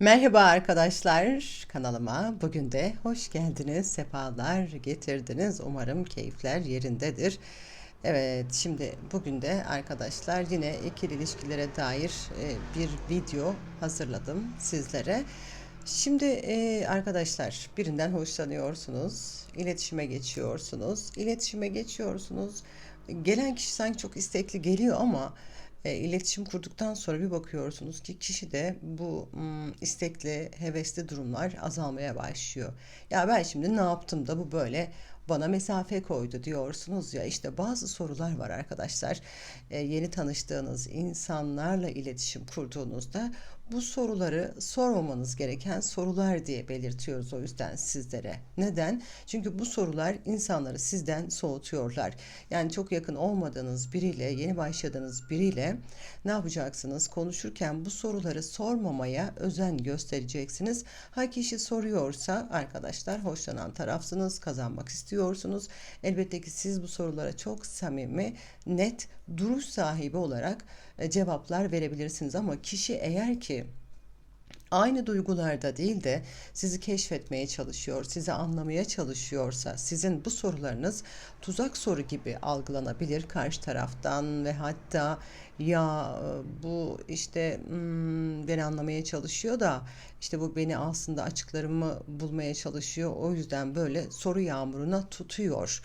Merhaba arkadaşlar kanalıma. Bugün de hoş geldiniz, sefalar getirdiniz. Umarım keyifler yerindedir. Evet, şimdi bugün de arkadaşlar yine ikili ilişkilere dair e, bir video hazırladım sizlere. Şimdi e, arkadaşlar birinden hoşlanıyorsunuz, iletişime geçiyorsunuz, iletişime geçiyorsunuz. Gelen kişi sanki çok istekli geliyor ama e, iletişim kurduktan sonra bir bakıyorsunuz ki kişide bu m, istekli, hevesli durumlar azalmaya başlıyor. Ya ben şimdi ne yaptım da bu böyle bana mesafe koydu diyorsunuz ya işte bazı sorular var arkadaşlar. E, yeni tanıştığınız insanlarla iletişim kurduğunuzda bu soruları sormamanız gereken sorular diye belirtiyoruz o yüzden sizlere. Neden? Çünkü bu sorular insanları sizden soğutuyorlar. Yani çok yakın olmadığınız biriyle, yeni başladığınız biriyle ne yapacaksınız? Konuşurken bu soruları sormamaya özen göstereceksiniz. Ha kişi soruyorsa arkadaşlar hoşlanan tarafsınız, kazanmak istiyorsunuz. Elbette ki siz bu sorulara çok samimi, net, duruş sahibi olarak cevaplar verebilirsiniz ama kişi eğer ki aynı duygularda değil de sizi keşfetmeye çalışıyor, sizi anlamaya çalışıyorsa sizin bu sorularınız tuzak soru gibi algılanabilir karşı taraftan ve hatta ya e, bu işte hmm, beni anlamaya çalışıyor da işte bu beni aslında açıklarımı bulmaya çalışıyor o yüzden böyle soru yağmuruna tutuyor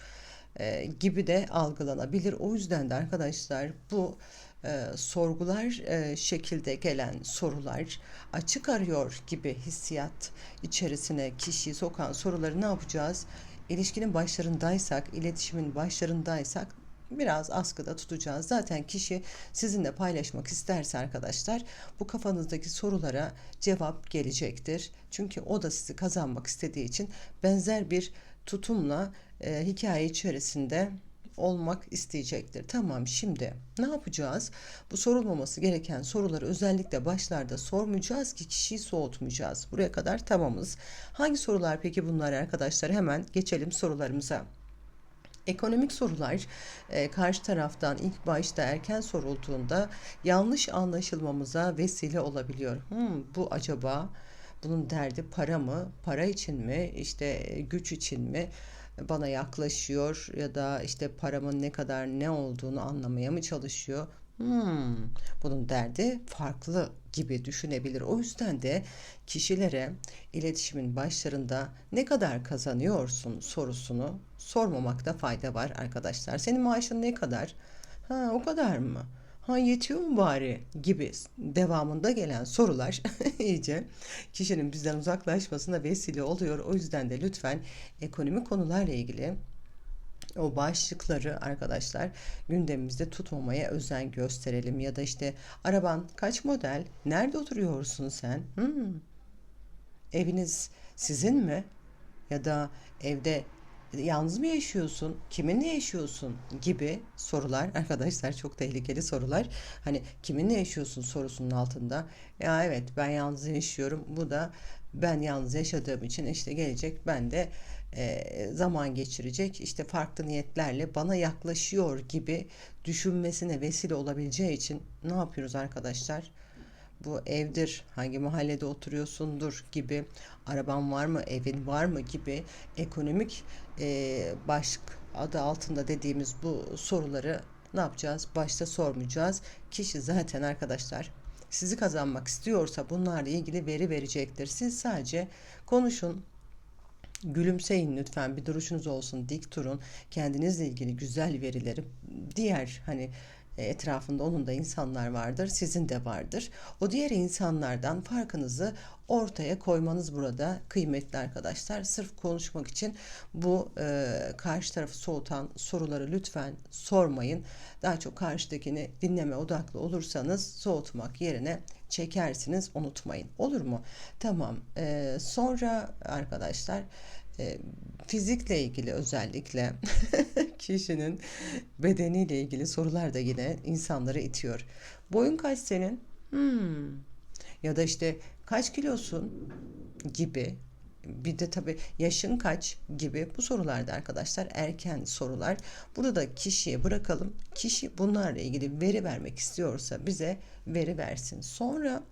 e, gibi de algılanabilir. O yüzden de arkadaşlar bu e, sorgular e, şekilde gelen sorular açık arıyor gibi hissiyat içerisine kişiyi sokan soruları ne yapacağız? İlişkinin başlarındaysak, iletişimin başlarındaysak biraz askıda tutacağız. Zaten kişi sizinle paylaşmak isterse arkadaşlar bu kafanızdaki sorulara cevap gelecektir. Çünkü o da sizi kazanmak istediği için benzer bir tutumla e, hikaye içerisinde olmak isteyecektir. Tamam şimdi ne yapacağız? Bu sorulmaması gereken soruları özellikle başlarda sormayacağız ki kişiyi soğutmayacağız. Buraya kadar tamamız. Hangi sorular peki bunlar arkadaşlar? Hemen geçelim sorularımıza. Ekonomik sorular e, karşı taraftan ilk başta erken sorulduğunda yanlış anlaşılmamıza vesile olabiliyor. Hmm, bu acaba bunun derdi para mı? Para için mi? İşte e, güç için mi? Bana yaklaşıyor ya da işte paramın ne kadar ne olduğunu anlamaya mı çalışıyor? Hmm, bunun derdi farklı gibi düşünebilir. O yüzden de kişilere iletişimin başlarında ne kadar kazanıyorsun sorusunu sormamakta fayda var arkadaşlar. Senin maaşın ne kadar? Ha o kadar mı? Ha yetiyor mu bari gibi devamında gelen sorular iyice kişinin bizden uzaklaşmasına vesile oluyor. O yüzden de lütfen ekonomik konularla ilgili o başlıkları arkadaşlar gündemimizde tutmamaya özen gösterelim ya da işte araban kaç model nerede oturuyorsun sen hmm. eviniz sizin mi ya da evde yalnız mı yaşıyorsun? Kiminle yaşıyorsun? gibi sorular arkadaşlar çok tehlikeli sorular. Hani kiminle yaşıyorsun sorusunun altında. Ya evet ben yalnız yaşıyorum. Bu da ben yalnız yaşadığım için işte gelecek ben de e, zaman geçirecek işte farklı niyetlerle bana yaklaşıyor gibi düşünmesine vesile olabileceği için ne yapıyoruz arkadaşlar? Bu evdir, hangi mahallede oturuyorsundur gibi, araban var mı, evin var mı gibi ekonomik e, başlık adı altında dediğimiz bu soruları ne yapacağız? Başta sormayacağız. Kişi zaten arkadaşlar sizi kazanmak istiyorsa bunlarla ilgili veri verecektir. Siz sadece konuşun, gülümseyin lütfen bir duruşunuz olsun dik durun kendinizle ilgili güzel verileri diğer hani etrafında onun da insanlar vardır, sizin de vardır. O diğer insanlardan farkınızı ortaya koymanız burada kıymetli arkadaşlar. Sırf konuşmak için bu e, karşı tarafı soğutan soruları lütfen sormayın. Daha çok karşıdakini dinleme odaklı olursanız soğutmak yerine çekersiniz unutmayın. Olur mu? Tamam. E, sonra arkadaşlar e, fizikle ilgili özellikle kişinin bedeniyle ilgili sorular da yine insanları itiyor. Boyun kaç senin? Hmm. Ya da işte kaç kilosun gibi bir de tabii yaşın kaç gibi bu sorularda arkadaşlar erken sorular. Burada da kişiye bırakalım. Kişi bunlarla ilgili veri vermek istiyorsa bize veri versin. Sonra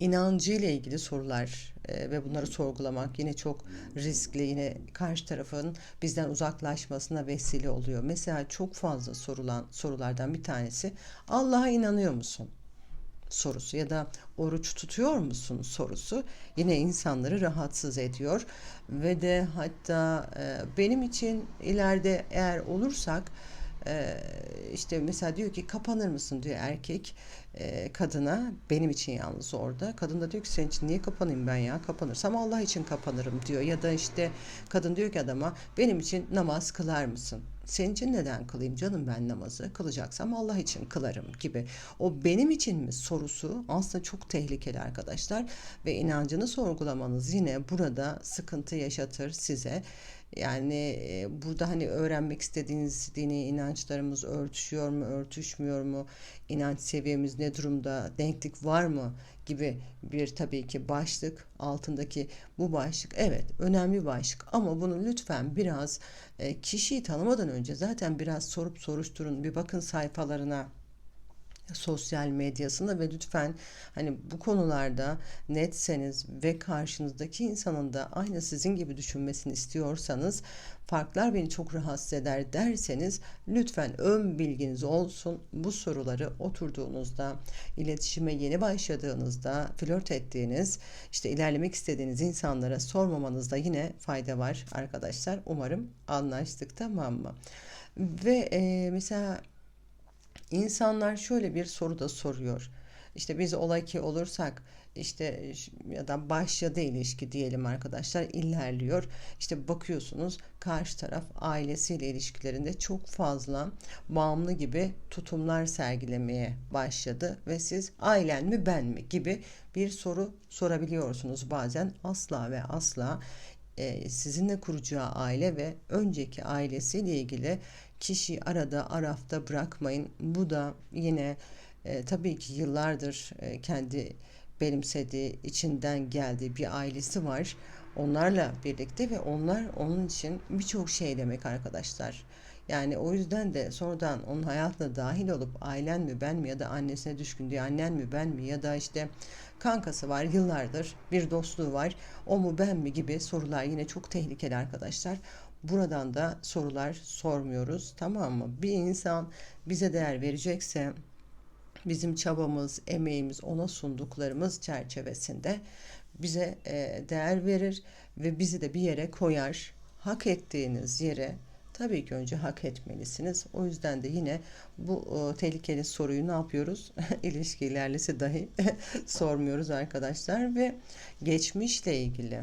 inancı ile ilgili sorular e, ve bunları sorgulamak yine çok riskli. Yine karşı tarafın bizden uzaklaşmasına vesile oluyor. Mesela çok fazla sorulan sorulardan bir tanesi Allah'a inanıyor musun? sorusu ya da oruç tutuyor musun sorusu yine insanları rahatsız ediyor ve de hatta e, benim için ileride eğer olursak e, işte mesela diyor ki kapanır mısın? diyor erkek e, kadına. Benim için yalnız orada. Kadın da diyor ki senin için niye kapanayım ben ya? Kapanırsam Allah için kapanırım. diyor. Ya da işte kadın diyor ki adama benim için namaz kılar mısın? Senin için neden kılayım canım ben namazı? Kılacaksam Allah için kılarım. gibi. O benim için mi sorusu aslında çok tehlikeli arkadaşlar ve inancını sorgulamanız yine burada sıkıntı yaşatır size. Yani e, burada hani öğrenmek istediğiniz dini inançlarımız örtüşüyor mu, örtüşmüyor mu? İnanç seviyemiz ne durumda? Denklik var mı? gibi bir tabii ki başlık altındaki bu başlık evet önemli başlık ama bunu lütfen biraz e, kişiyi tanımadan önce zaten biraz sorup soruşturun bir bakın sayfalarına sosyal medyasında ve lütfen hani bu konularda netseniz ve karşınızdaki insanın da aynı sizin gibi düşünmesini istiyorsanız farklar beni çok rahatsız eder derseniz lütfen ön bilginiz olsun. Bu soruları oturduğunuzda, iletişime yeni başladığınızda, flört ettiğiniz, işte ilerlemek istediğiniz insanlara sormamanızda yine fayda var arkadaşlar. Umarım anlaştık tamam mı? Ve e, mesela İnsanlar şöyle bir soru da soruyor. İşte biz olay ki olursak işte ya da başladı ilişki diyelim arkadaşlar ilerliyor. İşte bakıyorsunuz karşı taraf ailesiyle ilişkilerinde çok fazla bağımlı gibi tutumlar sergilemeye başladı ve siz ailen mi ben mi gibi bir soru sorabiliyorsunuz bazen asla ve asla sizinle kuracağı aile ve önceki ailesiyle ilgili kişi arada arafta bırakmayın. Bu da yine e, tabii ki yıllardır e, kendi benimsediği, içinden geldiği bir ailesi var. Onlarla birlikte ve onlar onun için birçok şey demek arkadaşlar. Yani o yüzden de sonradan onun hayatına dahil olup ailen mi ben mi ya da annesine düşkün diye annen mi ben mi ya da işte kankası var yıllardır bir dostluğu var o mu ben mi gibi sorular yine çok tehlikeli arkadaşlar. Buradan da sorular sormuyoruz tamam mı? Bir insan bize değer verecekse bizim çabamız, emeğimiz, ona sunduklarımız çerçevesinde bize e, değer verir ve bizi de bir yere koyar. Hak ettiğiniz yere tabii ki önce hak etmelisiniz. O yüzden de yine bu e, tehlikeli soruyu ne yapıyoruz? İlişki ilerlesi dahi sormuyoruz arkadaşlar ve geçmişle ilgili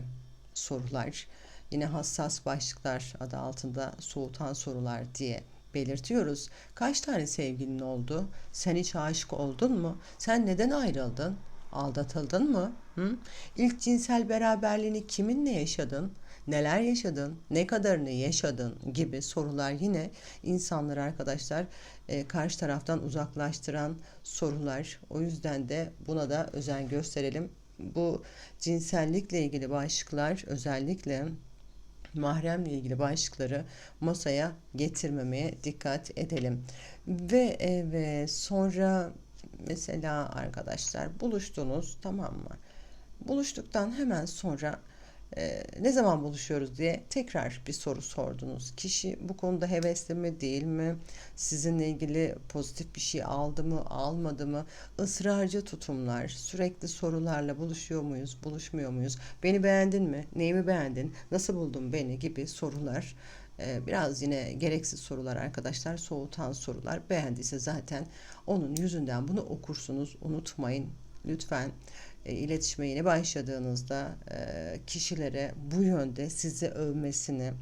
sorular yine hassas başlıklar adı altında soğutan sorular diye belirtiyoruz. Kaç tane sevgilin oldu? Sen hiç aşık oldun mu? Sen neden ayrıldın? Aldatıldın mı? Hı? İlk cinsel beraberliğini kiminle yaşadın? Neler yaşadın? Ne kadarını yaşadın? gibi sorular yine insanları arkadaşlar e, karşı taraftan uzaklaştıran sorular. O yüzden de buna da özen gösterelim. Bu cinsellikle ilgili başlıklar özellikle mahremle ilgili başlıkları masaya getirmemeye dikkat edelim. Ve evet sonra mesela arkadaşlar buluştunuz tamam mı? Buluştuktan hemen sonra e, ne zaman buluşuyoruz diye tekrar bir soru sordunuz. Kişi bu konuda hevesli mi değil mi? Sizinle ilgili pozitif bir şey aldı mı almadı mı? Israrcı tutumlar, sürekli sorularla buluşuyor muyuz, buluşmuyor muyuz? Beni beğendin mi? Neyimi beğendin? Nasıl buldun beni gibi sorular. E, biraz yine gereksiz sorular arkadaşlar, soğutan sorular. Beğendiyse zaten onun yüzünden bunu okursunuz. Unutmayın lütfen e, iletişime yeni başladığınızda e, kişilere bu yönde sizi övmesini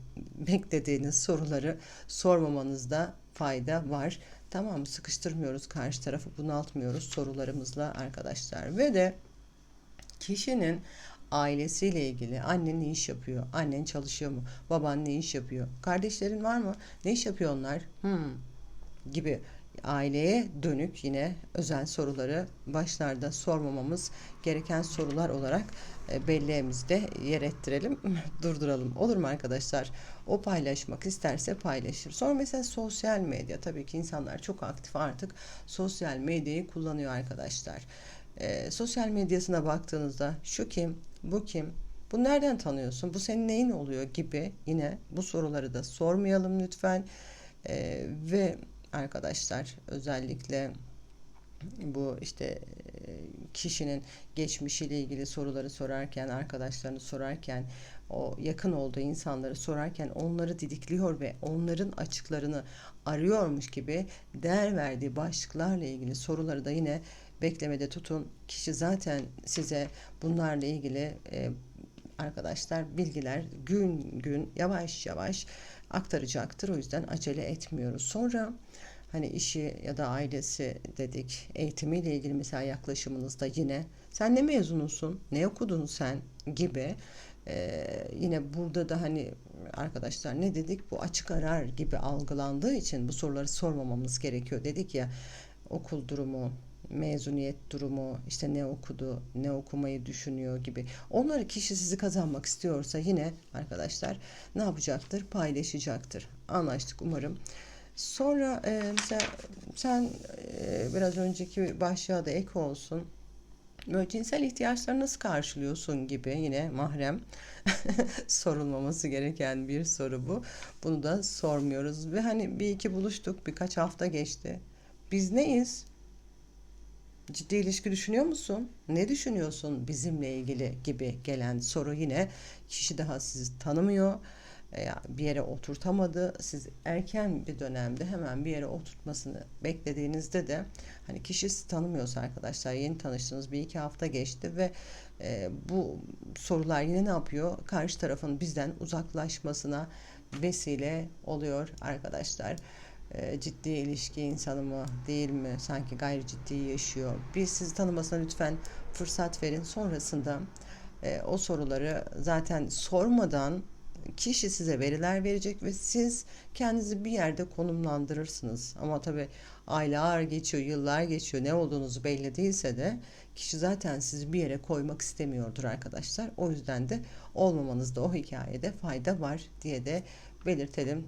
beklediğiniz soruları sormamanızda fayda var. Tamam mı? Sıkıştırmıyoruz karşı tarafı bunaltmıyoruz sorularımızla arkadaşlar. Ve de kişinin ailesiyle ilgili annen ne iş yapıyor? Annen çalışıyor mu? Baban ne iş yapıyor? Kardeşlerin var mı? Ne iş yapıyor onlar? Hmm, gibi aileye dönük yine özel soruları başlarda sormamamız gereken sorular olarak e, belleğimizde yer ettirelim, durduralım. Olur mu arkadaşlar? O paylaşmak isterse paylaşır. Sonra mesela sosyal medya. Tabii ki insanlar çok aktif artık sosyal medyayı kullanıyor arkadaşlar. e, sosyal medyasına baktığınızda şu kim, bu kim, bu nereden tanıyorsun, bu senin neyin oluyor gibi yine bu soruları da sormayalım lütfen. E, ve arkadaşlar özellikle bu işte e, kişinin geçmişiyle ilgili soruları sorarken, arkadaşlarını sorarken, o yakın olduğu insanları sorarken onları didikliyor ve onların açıklarını arıyormuş gibi değer verdiği başlıklarla ilgili soruları da yine beklemede tutun. Kişi zaten size bunlarla ilgili e, arkadaşlar bilgiler gün gün yavaş yavaş aktaracaktır. O yüzden acele etmiyoruz. Sonra hani işi ya da ailesi dedik eğitimiyle ilgili mesela yaklaşımınızda yine sen ne mezunusun ne okudun sen? gibi ee, yine burada da hani arkadaşlar ne dedik? Bu açık arar gibi algılandığı için bu soruları sormamamız gerekiyor. Dedik ya okul durumu mezuniyet durumu işte ne okudu ne okumayı düşünüyor? gibi. Onları kişi sizi kazanmak istiyorsa yine arkadaşlar ne yapacaktır? Paylaşacaktır. Anlaştık. Umarım Sonra e, mesela sen e, biraz önceki başlığa da ek olsun. Böyle cinsel ihtiyaçları nasıl karşılıyorsun gibi yine mahrem sorulmaması gereken bir soru bu. Bunu da sormuyoruz ve hani bir iki buluştuk birkaç hafta geçti. Biz neyiz? Ciddi ilişki düşünüyor musun? Ne düşünüyorsun bizimle ilgili gibi gelen soru yine kişi daha sizi tanımıyor bir yere oturtamadı. Siz erken bir dönemde hemen bir yere oturtmasını beklediğinizde de hani kişi sizi tanımıyorsa arkadaşlar yeni tanıştınız bir iki hafta geçti ve e, bu sorular yine ne yapıyor? Karşı tarafın bizden uzaklaşmasına vesile oluyor arkadaşlar. E, ciddi ilişki insanı mı değil mi? Sanki gayri ciddi yaşıyor. Bir sizi tanımasına lütfen fırsat verin. Sonrasında e, o soruları zaten sormadan kişi size veriler verecek ve siz kendinizi bir yerde konumlandırırsınız. Ama tabii aylar geçiyor, yıllar geçiyor. Ne olduğunuzu belli değilse de kişi zaten sizi bir yere koymak istemiyordur arkadaşlar. O yüzden de olmamanızda o hikayede fayda var diye de belirtelim.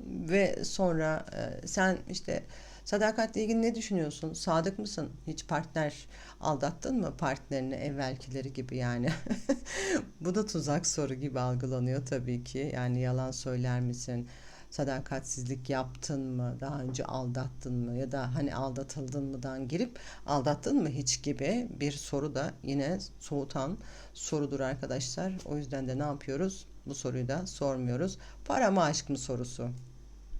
Ve sonra e, sen işte Sadakatle ilgili ne düşünüyorsun? Sadık mısın? Hiç partner aldattın mı partnerini evvelkileri gibi yani? Bu da tuzak soru gibi algılanıyor tabii ki. Yani yalan söyler misin? sadakatsizlik yaptın mı, daha önce aldattın mı ya da hani aldatıldın mıdan girip aldattın mı hiç gibi bir soru da yine soğutan sorudur arkadaşlar. O yüzden de ne yapıyoruz? Bu soruyu da sormuyoruz. Para mı aşk mı sorusu.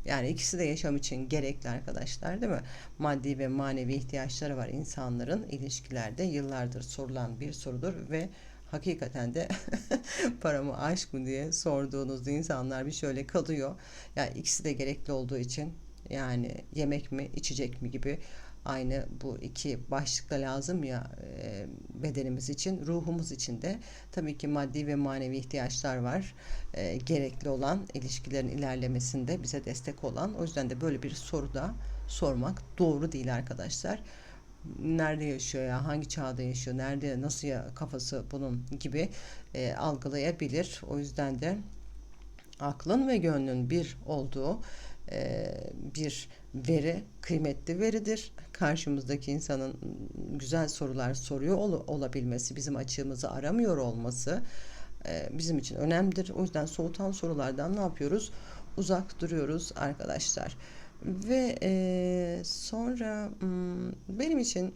Yani ikisi de yaşam için gerekli arkadaşlar değil mi? Maddi ve manevi ihtiyaçları var insanların ilişkilerde yıllardır sorulan bir sorudur ve hakikaten de para mı aşk mı diye sorduğunuzda insanlar bir şöyle kalıyor. Yani ikisi de gerekli olduğu için yani yemek mi içecek mi gibi aynı bu iki başlıkta lazım ya e, bedenimiz için ruhumuz için de tabii ki maddi ve manevi ihtiyaçlar var. E, gerekli olan ilişkilerin ilerlemesinde bize destek olan o yüzden de böyle bir soru da sormak doğru değil arkadaşlar. Nerede yaşıyor ya hangi çağda yaşıyor nerede nasıl ya kafası bunun gibi e, algılayabilir. O yüzden de aklın ve gönlün bir olduğu bir veri kıymetli veridir. Karşımızdaki insanın güzel sorular soruyor ol, olabilmesi, bizim açığımızı aramıyor olması e, bizim için önemlidir. O yüzden soğutan sorulardan ne yapıyoruz? Uzak duruyoruz arkadaşlar. Ve e, sonra benim için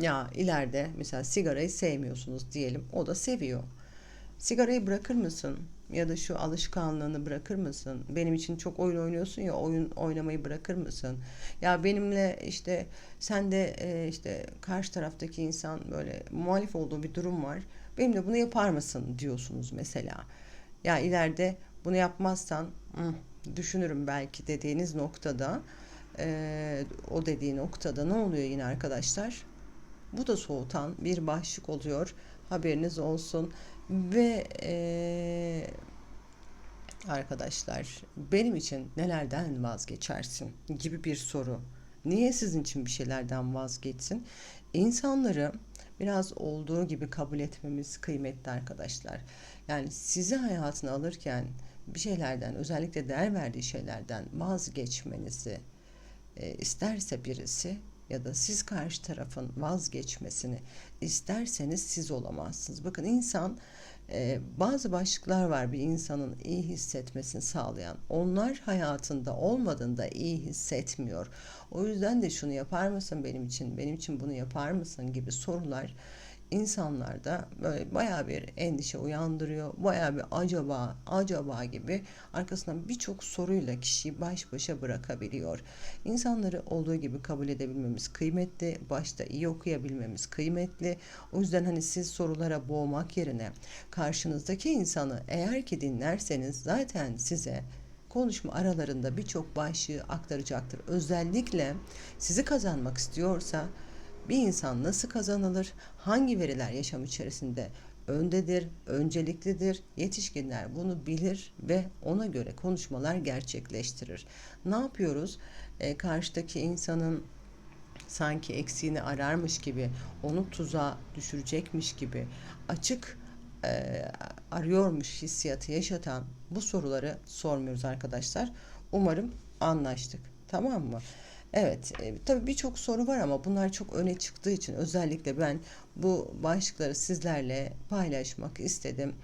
ya ileride mesela sigarayı sevmiyorsunuz diyelim. O da seviyor. Sigarayı bırakır mısın? ya da şu alışkanlığını bırakır mısın? Benim için çok oyun oynuyorsun ya oyun oynamayı bırakır mısın? Ya benimle işte sen de e, işte karşı taraftaki insan böyle muhalif olduğu bir durum var. Benimle bunu yapar mısın diyorsunuz mesela. Ya ileride bunu yapmazsan düşünürüm belki dediğiniz noktada e, o dediği noktada ne oluyor yine arkadaşlar? Bu da soğutan bir başlık oluyor. Haberiniz olsun. Ve e, arkadaşlar benim için nelerden vazgeçersin gibi bir soru. Niye sizin için bir şeylerden vazgeçsin? İnsanları biraz olduğu gibi kabul etmemiz kıymetli arkadaşlar. Yani sizi hayatına alırken bir şeylerden özellikle değer verdiği şeylerden vazgeçmenizi e, isterse birisi ya da siz karşı tarafın vazgeçmesini isterseniz siz olamazsınız. Bakın insan e, bazı başlıklar var bir insanın iyi hissetmesini sağlayan. Onlar hayatında olmadığında iyi hissetmiyor. O yüzden de şunu yapar mısın benim için, benim için bunu yapar mısın gibi sorular insanlarda böyle bayağı bir endişe uyandırıyor. Bayağı bir acaba, acaba gibi arkasından birçok soruyla kişiyi baş başa bırakabiliyor. İnsanları olduğu gibi kabul edebilmemiz kıymetli. Başta iyi okuyabilmemiz kıymetli. O yüzden hani siz sorulara boğmak yerine karşınızdaki insanı eğer ki dinlerseniz zaten size konuşma aralarında birçok başlığı aktaracaktır. Özellikle sizi kazanmak istiyorsa bir insan nasıl kazanılır? Hangi veriler yaşam içerisinde öndedir, önceliklidir? Yetişkinler bunu bilir ve ona göre konuşmalar gerçekleştirir. Ne yapıyoruz? E, karşıdaki insanın sanki eksiğini ararmış gibi, onu tuzağa düşürecekmiş gibi açık e, arıyormuş hissiyatı yaşatan bu soruları sormuyoruz arkadaşlar. Umarım anlaştık. Tamam mı? Evet, e, tabii birçok soru var ama bunlar çok öne çıktığı için özellikle ben bu başlıkları sizlerle paylaşmak istedim.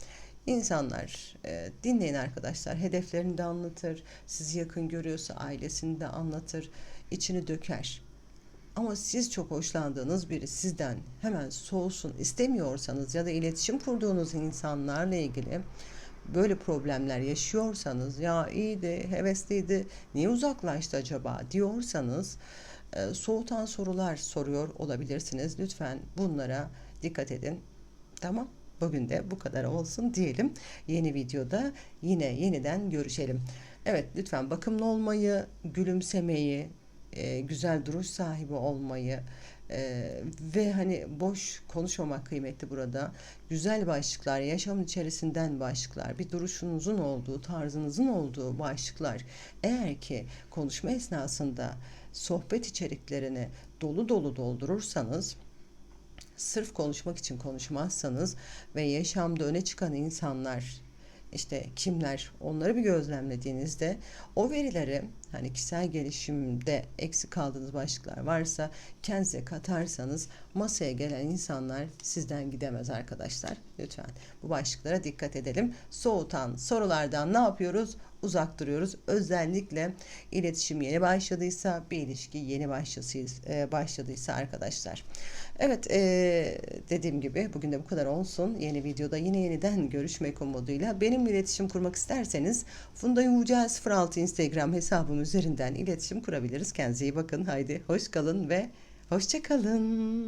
İnsanlar e, dinleyin arkadaşlar, hedeflerini de anlatır, sizi yakın görüyorsa ailesini de anlatır, içini döker. Ama siz çok hoşlandığınız biri sizden hemen soğusun istemiyorsanız ya da iletişim kurduğunuz insanlarla ilgili böyle problemler yaşıyorsanız ya iyiydi, hevesliydi, niye uzaklaştı acaba diyorsanız e, soğutan sorular soruyor olabilirsiniz. Lütfen bunlara dikkat edin. Tamam. Bugün de bu kadar olsun diyelim. Yeni videoda yine yeniden görüşelim. Evet lütfen bakımlı olmayı, gülümsemeyi, e, güzel duruş sahibi olmayı e, ve hani boş konuşmamak kıymetli burada. Güzel başlıklar, yaşam içerisinden başlıklar, bir duruşunuzun olduğu, tarzınızın olduğu başlıklar. Eğer ki konuşma esnasında sohbet içeriklerini dolu dolu doldurursanız sırf konuşmak için konuşmazsanız ve yaşamda öne çıkan insanlar işte kimler onları bir gözlemlediğinizde o verileri hani kişisel gelişimde eksik kaldığınız başlıklar varsa kendinize katarsanız masaya gelen insanlar sizden gidemez arkadaşlar. Lütfen bu başlıklara dikkat edelim. Soğutan sorulardan ne yapıyoruz? Uzak duruyoruz. Özellikle iletişim yeni başladıysa, bir ilişki yeni başladıysa, başladıysa arkadaşlar. Evet ee, dediğim gibi bugün de bu kadar olsun. Yeni videoda yine yeniden görüşmek umuduyla. Benimle iletişim kurmak isterseniz Funda Yuhuca 06 Instagram hesabım üzerinden iletişim kurabiliriz. Kendinize iyi bakın. Haydi hoş kalın ve hoşça kalın.